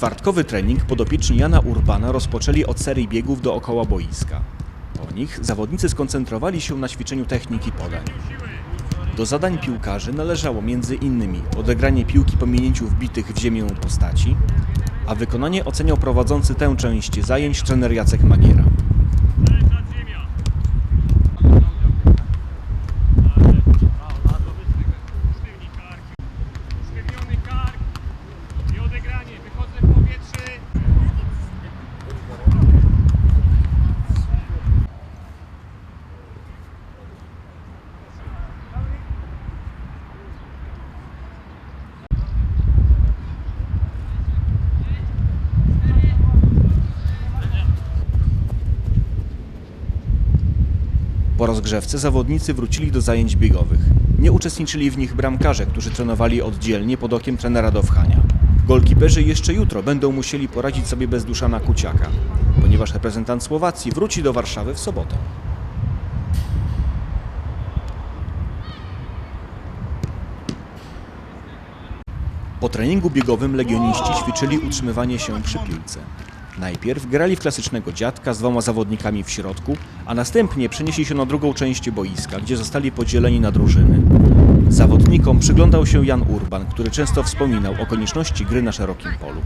Czwartkowy trening podopieczni Jana Urbana rozpoczęli od serii biegów dookoła boiska. Po nich zawodnicy skoncentrowali się na ćwiczeniu techniki podań. Do zadań piłkarzy należało innymi odegranie piłki po minięciu wbitych w ziemię postaci, a wykonanie oceniał prowadzący tę część zajęć trener Jacek Magiera. Po rozgrzewce zawodnicy wrócili do zajęć biegowych. Nie uczestniczyli w nich bramkarze, którzy trenowali oddzielnie pod okiem trenera Dowchania. Golkiperzy jeszcze jutro będą musieli poradzić sobie bez Duszana Kuciaka, ponieważ reprezentant Słowacji wróci do Warszawy w sobotę. Po treningu biegowym legioniści ćwiczyli utrzymywanie się przy piłce. Najpierw grali w klasycznego dziadka z dwoma zawodnikami w środku, a następnie przenieśli się na drugą część boiska, gdzie zostali podzieleni na drużyny. Zawodnikom przyglądał się Jan Urban, który często wspominał o konieczności gry na szerokim polu.